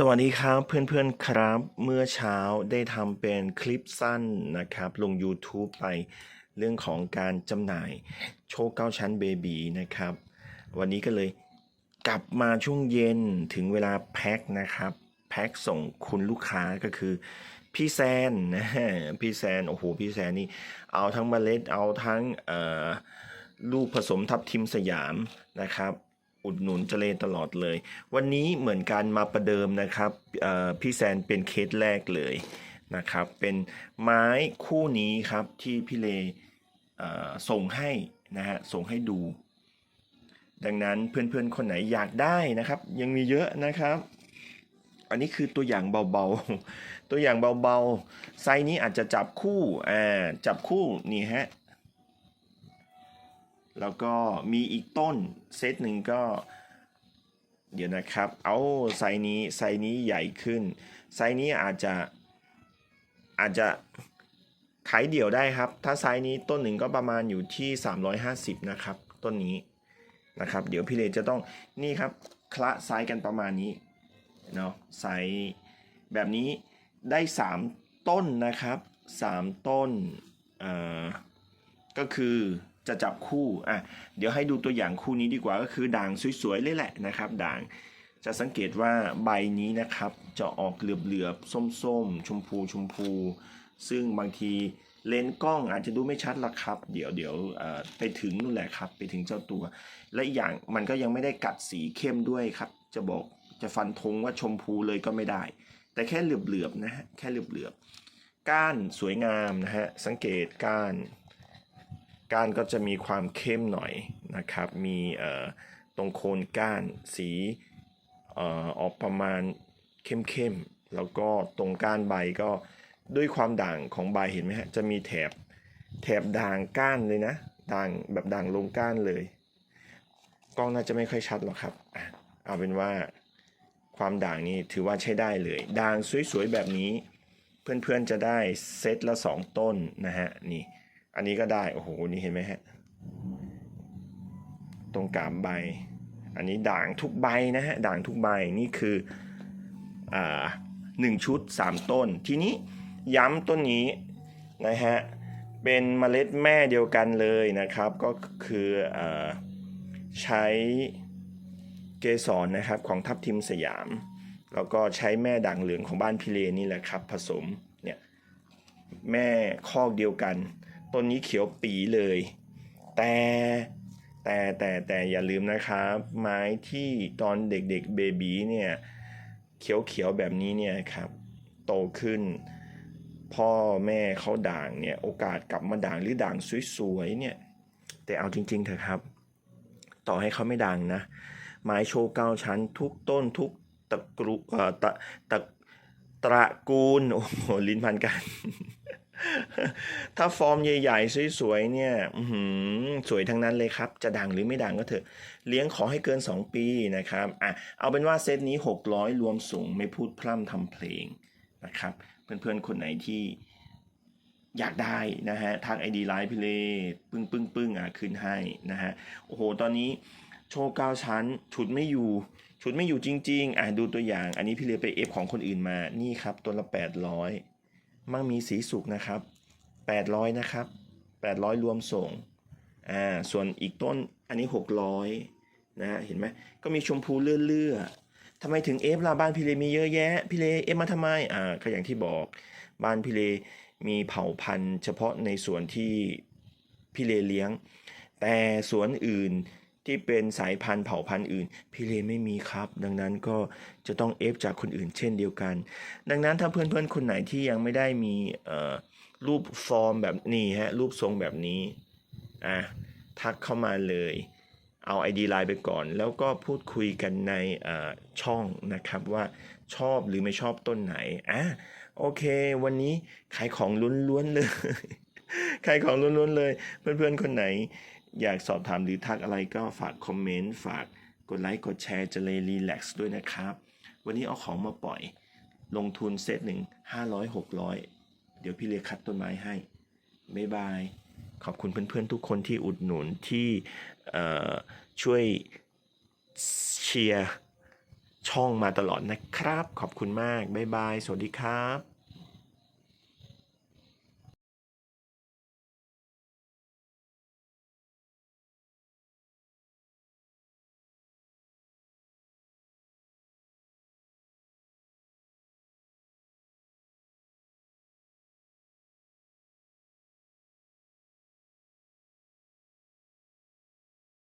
สวัสดีครับเพื่อนๆครับ เมื่อเช้าได้ทำเป็นคลิปสั้นนะครับ ลง YouTube ไปเรื่องของการจำหน่ายโชคเก้าชั้นเบบีนะครับ วันนี้ก็เลยกลับมาช่วงเย็นถึงเวลาแพ็คนะครับ แพ็คส่งคุณลูกค้าก็คือ พี่แซนนะพี่แซน โอ้โห พี่แซนนี่ เอาทั้งเมล็ดเอาทั้งลูกผสมทับทิมสยามนะครับ อุดหนุนเจเลตลอดเลย วันนี้เหมือนกันมาประเดิมนะครับพี่แซนเป็นเคสแรกเลยนะครับ เป็นไม้คู่นี้ครับที่พี่เลเส่งให้นะฮะส่งให้ดู ดังนั้นเพื่อนๆคนไหนอยากได้นะครับ ยังมีเยอะนะครับ อันนี้คือตัวอย่างเบาๆ ตัวอย่างเบาๆ ไซส์นี้อาจจะจับคู่อ่าจับคู่นี่ฮะ แล้วก็มีอีกต้นเซตหนึ่งก็ เดี๋ยวนะครับ เอาไซนี้ไซนี้ใหญ่ขึ้น ไซนี้อาจจะอาจจะขายเดี่ยวได้ครับ ถ้าไซนี้ต้นหนึ่งก็ประมาณอยู่ที่ 350 นะครับ ต้นนี้นะครับ เดี๋ยวพี่เลจะต้องนี่ครับคละไซกันประมาณนี้เนาะไซแบบนี้ได้ 3 ต้นนะครับ 3 ต้นเอ่อก็คือ จะจับคู่อะเดี๋ยวให้ดูตัวอย่างคู่นี้ดีกว่าก็คือด่างสวยๆเลยแหละนะครับ ด่างจะสังเกตว่าใบนี้นะครับจะออกเหลือบๆส้มๆ ชมพูชมพู ซึ่งบางทีเลนส์กล้องอาจจะดูไม่ชัดละครับ เดี๋ยวเดี๋ยวไปถึงนู่นแหละครับ ไปถึงเจ้าตัว และอีกอย่างมันก็ยังไม่ได้กัดสีเข้มด้วยครับ จะบอกจะฟันธงว่าชมพูเลยก็ไม่ได้ แต่แค่เหลือบๆนะฮะแค่เหลือบๆก้านสวยงามนะฮะสังเกตก้าน ก้านก็จะมีความเข้มหน่อยนะครับ มีเอ่อตรงโคนก้านสีเอ่อออกประมาณเข้มๆ แล้วก็ตรงก้านใบก็ด้วยความด่างของใบเห็นไหมฮะ จะมีแถบแถบด่างก้านเลยนะ ด่างแบบด่างลงก้านเลย กล้องน่าจะไม่ค่อยชัดหรอกครับ เอาเป็นว่าความด่างนี้ถือว่าใช้ได้เลย ด่างสวยๆแบบนี้ เพื่อนๆจะได้เซตละสองต้นนะฮะนี่ อันนี้ก็ได้ โอ้โห นี่เห็นไหมฮะ ตรงกาบใบ อันนี้ด่างทุกใบนะฮะ ด่างทุกใบ นี่คืออ่าหนึ่งชุดสามต้น ทีนี้ย้ำต้นนี้นะฮะ เป็นเมล็ดแม่เดียวกันเลยนะครับ ก็คืออาใช้เกสรนะครับของทับทิมสยาม แล้วก็ใช้แม่ด่างเหลืองของบ้านพิเรนี่แหละครับ ผสมเนี่ยแม่คอกเดียวกัน ต้นนี้เขียวปีเลย แต่แต่แต่แต่อย่าลืมนะครับ ไม้ที่ตอนเด็กๆเบบีเนี่ยเขียวๆแบบนี้เนี่ยครับ โตขึ้น พ่อแม่เขาด่างเนี่ยโอกาสกลับมาด่างหรือด่างสวยๆเนี่ยแต่เอาจริงๆเถอะครับ ต่อให้เขาไม่ด่างนะ ไม้โชว์เก้าชั้นทุกต้นทุกตะกรุเอ่อตะตะตระกูลโอ้โหลิ้นพันกัน ถ้าฟอร์มใหญ่ๆ สวยๆ เนี่ยสวยทั้งนั้นเลยครับ จะดังหรือไม่ดังก็เถอะ เลี้ยงขอให้เกิน 2 ปีนะครับ อะ เอาเป็นว่าเซตนี้ 600 รวมสูงไม่พูดพร่ำทำเพลงนะครับ เพื่อนๆ คนไหนที่อยากได้นะฮะ ทางไอดีไลน์พี่เลปึ้งปึ้งปึ้งอะ ขึ้นให้นะฮะ โอ้โห ตอนนี้โชว์เก้าชั้น ชุดไม่อยู่ ชุดไม่อยู่จริง ๆ อะ ดูตัวอย่าง อันนี้พี่เลไปเอฟของคนอื่นมา นี่ครับ ตัวละ 800 มั่งมีสีสุกนะครับ 800 นะครับ 800 รวมส่งอ่าส่วนอีกต้นอันนี้ 600นะฮะเห็นไหมก็มีชมพูเลื่อๆทำไมถึงเอฟล่ะบ้านพี่เลมีเยอะแยะพี่เลเอฟมาทำไมอ่าก็อย่างที่บอกบ้านพี่เลมีเผ่าพันธุ์ เฉพาะในส่วนที่พี่เลเลี้ยง แต่สวนอื่น ที่เป็นสายพันธุ์เผ่าพันธุ์อื่น พี่เลไม่มีครับ ดังนั้นก็จะต้องเอฟจากคนอื่นเช่นเดียวกัน ดังนั้นถ้าเพื่อนๆคนไหนที่ยังไม่ได้มีรูปฟอร์มแบบนี้ฮะรูปทรงแบบนี้อะทักเข้ามาเลยเอา ID ไลน์ไปก่อน แล้วก็พูดคุยกันในช่องนะครับว่าชอบหรือไม่ชอบต้นไหนอะโอเค วันนี้ขายของล้วนๆเลยขายของล้วนๆเลย เพื่อนๆคนไหน อยากสอบถามหรือทักอะไรก็ฝากคอมเมนต์ฝากกดไลค์กดแชร์จะเลยรีแลกซ์ด้วยนะครับ วันนี้เอาของมาปล่อย ลงทุนเซตหนึ่งห้าร้อยหกร้อยเดี๋ยวพี่เลียคัดต้นไม้ให้บ๊ายบาย ขอบคุณเพื่อนๆทุกคนที่อุดหนุนที่เอ่อช่วยเชียร์ช่องมาตลอดนะครับ ขอบคุณมาก บ๊ายบาย สวัสดีครับ